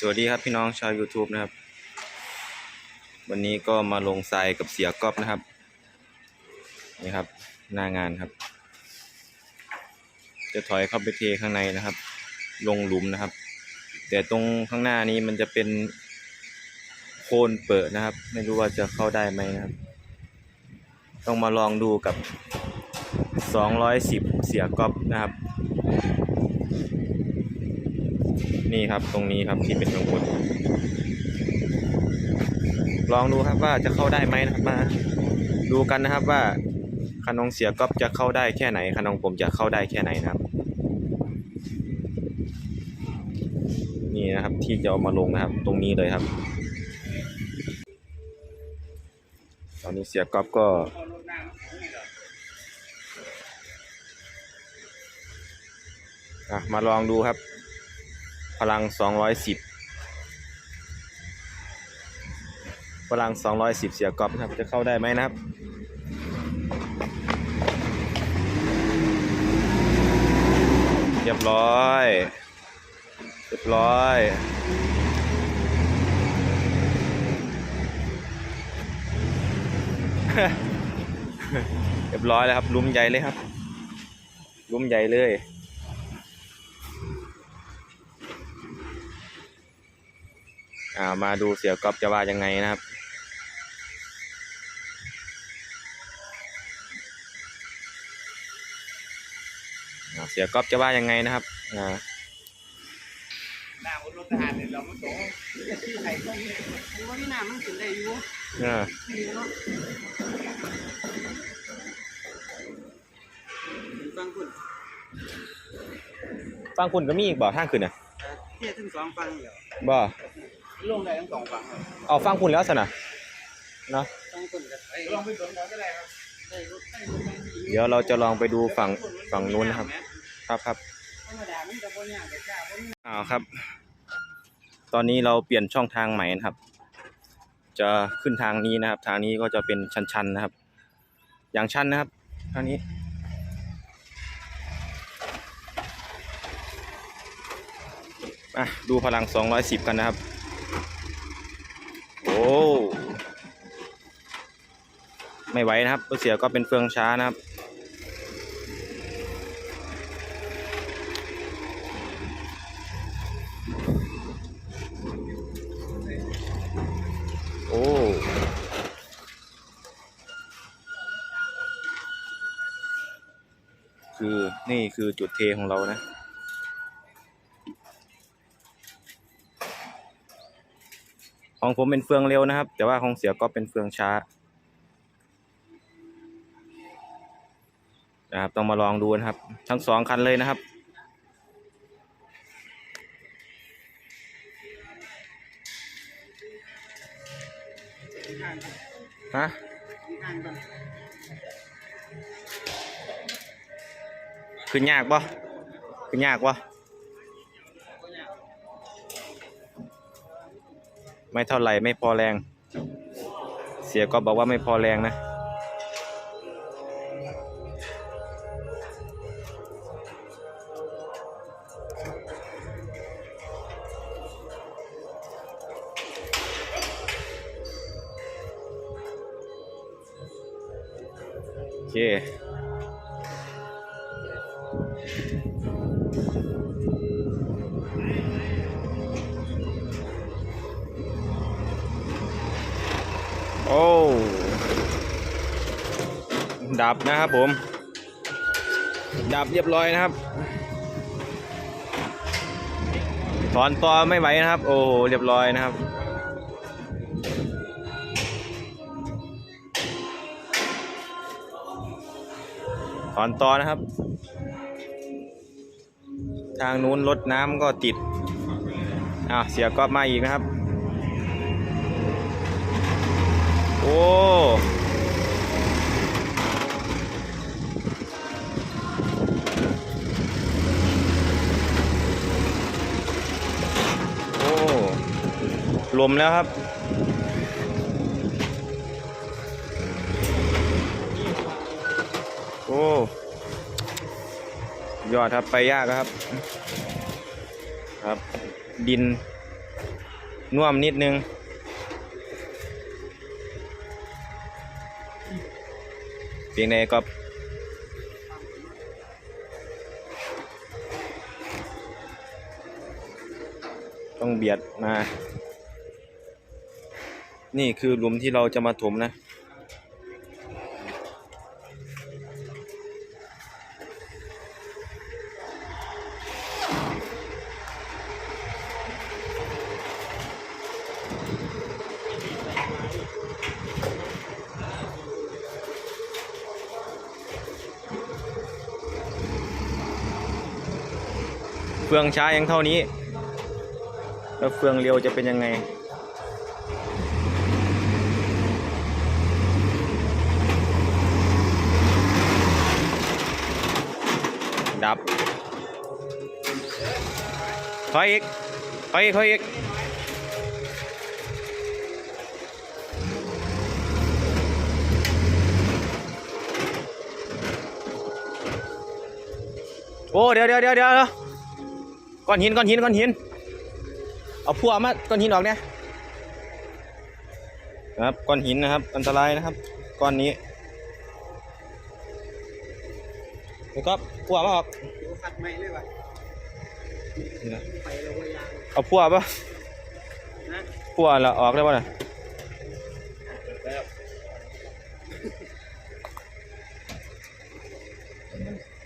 สวัสดีครับพี่น้องชาว YouTube นะครับ วันนี้ก็มาลงทรายกับเสียก๊อฟนะครับ นี่ครับ หน้างานครับ จะถอยเข้าไปเทข้างในนะครับ ลงหลุมนะครับ แต่ตรงข้างหน้านี้มันจะเป็นโคนเปิดนะครับ ไม่รู้ว่าจะเข้าได้ไหมนะครับ ต้องมาลองดูกับ 210 เสียก๊อฟนะครับ นี่ครับตรงนี้ครับที่เป็นกังวลลองดูครับว่าจะเข้าได้ไหมนะครับมา ดูกันนะครับว่าคันนองเสียก๊อฟจะเข้าได้แค่ไหนคันนองผมจะเข้าได้แค่ไหนนะครับ นี่นะครับที่จะเอามาลงนะครับ ตรงนี้เลยครับ ตอนนี้เสียก๊อฟก็อะมาลองดูครับ พลัง 210 พลัง 210 เสียกรอบนะครับ จะเข้าได้ไหมนะครับเรียบร้อยเรียบร้อยเรียบร้อยแล้วครับลุมใหญ่เลยครับลุมใหญ่เลย อ่ามาดูเสี่ยวก๊อฟจะว่ายังไงนะครับอ่าเสี่ยวก๊อฟจะว่ายังไงนะครับอ่าหน้าคนรถทหารเนี่ยเราไม่ต้องที่ใครต้องเนี่ยมันว่าที่หน้ามันขึ้นได้อยู่อ่าดีเนาะฟังคุณฟังคุณก็มีอีกบ่ทางขึ้นอะเที่ยถึงสองฟังเดี๋ยวบ่ ลงได้ทั้งสองฟังเอาฟังคุณแล้วสนะเนาะฟังคุณกับไอ้ลองไปสวนเขาก็ได้ครับได้รถได้รถได้ดีเดี๋ยวเราจะลองไปดูฝั่งฝั่งนู้นนะครับ ครับครับธรรมดามันจะบ่ยากแต่จ้าบ่มีอ้าวครับ ตอนนี้เราเปลี่ยนช่องทางใหม่นะครับ จะขึ้นทางนี้นะครับ ทางนี้ก็จะเป็นชันๆนะครับ อย่างชันนะครับทางนี้ อะดูพลัง 210 กันนะครับ ไม่ไหวนะครับตัวเสียก็เป็นเฟืองช้านะครับ โอ้คือนี่คือจุดเทของเรานะของผมเป็นเฟืองเร็วนะครับ แต่ว่าของเสียก็เป็นเฟืองช้า นะครับ ต้องมาลองดูนะครับ ทั้งสองคันเลยนะครับฮะข้างกันขึ้นยากปะขึ้นยากปะไม่เท่าไหร่ไม่พอแรง เสียก็บอกว่าไม่พอแรงนะ โอเคโอ้ ดับนะครับผม ดับเรียบร้อยนะครับ ถอนตัวไม่ไหวนะครับ โอ้เรียบร้อยนะครับ อนตอนะครับ ทางนู้นรถน้ำก็ติดอ่าวเสียก๊อฟมาอีกนะครับ โอ้โอ้ลมแล้วครับ ยอดครับไปยากครับ ครับ ดินน่วมนิดนึง เพียงใดก็ต้องเบียดมา นี่คือหลุมที่เราจะมาถมนะ เฟืองช้ายังเท่านี้ แล้วเฟืองเร็วจะเป็นยังไง ดับถอยอีกถอยอีกถอยอีกโอ้เดี๋ยวเดี๋ยวเดี๋ยวเดี๋ยว ก้อนหินก้อนหินก้อนหิน เอาพัวมาก้อนหินออกเนี่ยนะครับก้อนหินนะครับ อันตรายนะครับ ก้อนนี้แล้วก็พัวมาออกเดี๋ยวขัดไม่เลยว่ะนี่นะไปแล้วว่ายางเอาพัวปะนะพัวแล้วออกได้ปะน่ะ แล้ว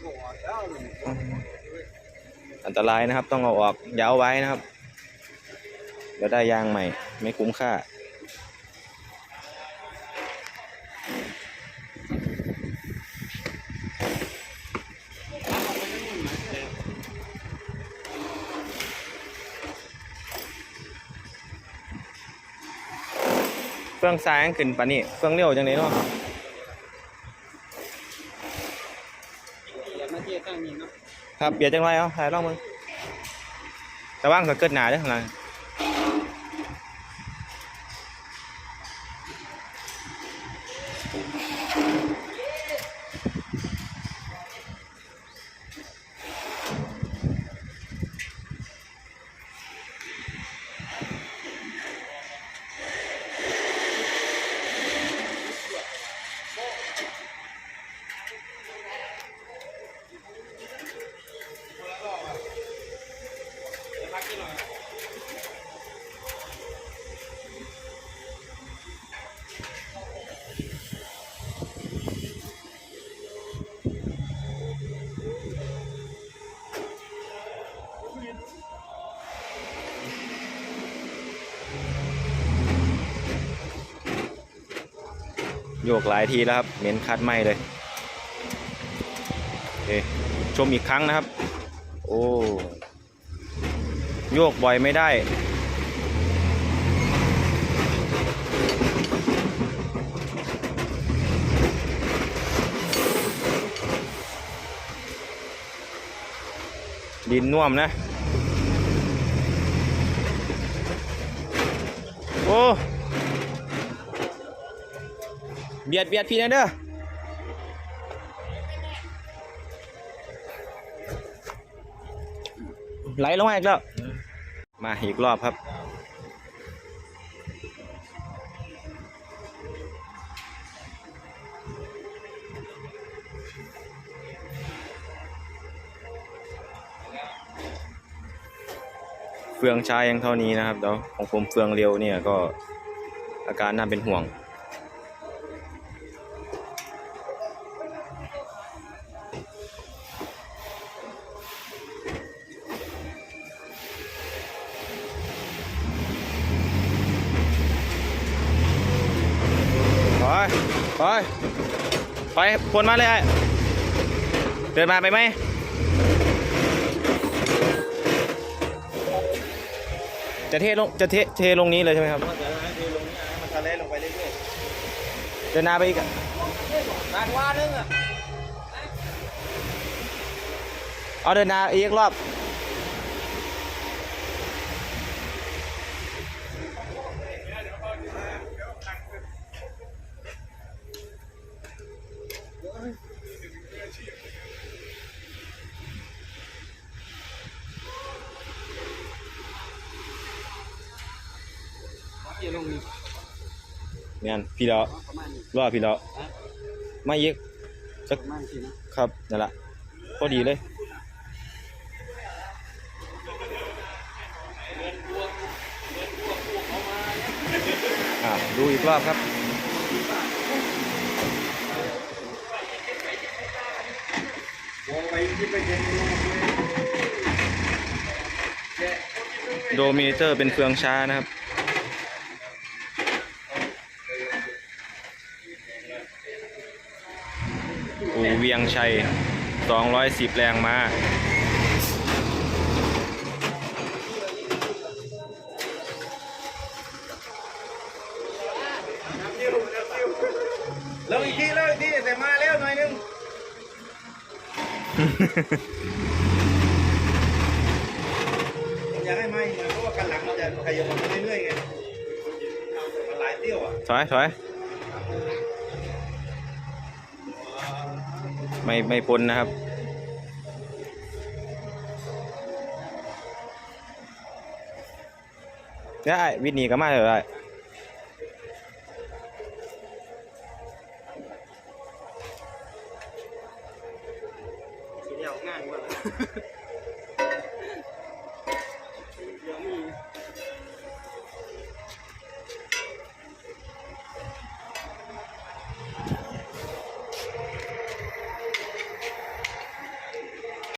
โอ้โหแล้วเลย อั นตรายนะครับ ต้องเอาออกอย่าเอาไว้นะครับเดี๋ยวได้ยางใหม่ ไม่คุ้มค่า เฟืองซ้ายยังขึ้นปานนี้เฟืองเร็วจังเลยเนาะ อย่ามาเที่ยวตั้งนี้เนาะ ครับเบียดจังไรเอาถ่ายร่องมึงแต่ว่างก็เกิดหนาด้อข้างหลัง โยกหลายทีแล้วครับเหม็นคัดไหมเลยโอเคชมอีกครั้งนะครับ โอ้ โยกบ่อยไม่ได้ ดินน่วมนะ โอ้เบียดเบียดพี่นะเด้อไหลลงมาอีกแล้ว มาอีกรอบครับ เฟืองช้ายังเท่านี้นะครับเดี๋ยวของผมเฟืองเร็วเนี่ยก็อาการน่าเป็นห่วง ไปไปพวนมาเลยไอ้เดินมาไปไหมจะเทลงจะเทเทลงนี้เลยใช่ไหมครับมันจะให้ดูลงนี่นะมันทะเลลงไปเรื่อยเดินหน้าไปอีกอะๆนานว่านึงอะเอาเดินหน้าอีกรอบ แม่นพี่แล้วประมาณนี้รอพี่แล้วมาอีกสักประมาณนี้นะครับ นั่นแหละพอดีเลย อ่าดูอีกรอบครับ โดมิเตอร์เป็นเฟืองช้านะครับ อูเวียงชัย 210 แรงม้าแล้วอีกทีแล้วอีกทีแต่มาแล้วหน่อยนึงผมอยากให้มาอีกหน่อยเพราะว่ากันหลังมันจะขยับมาเรื่อยๆไงมันหลายเที่ยวอะถอยถอย ไม่ไม่พ้นนะครับ ได้วิทย์หนีก็มาเลยได้เดียวง่ายกว่า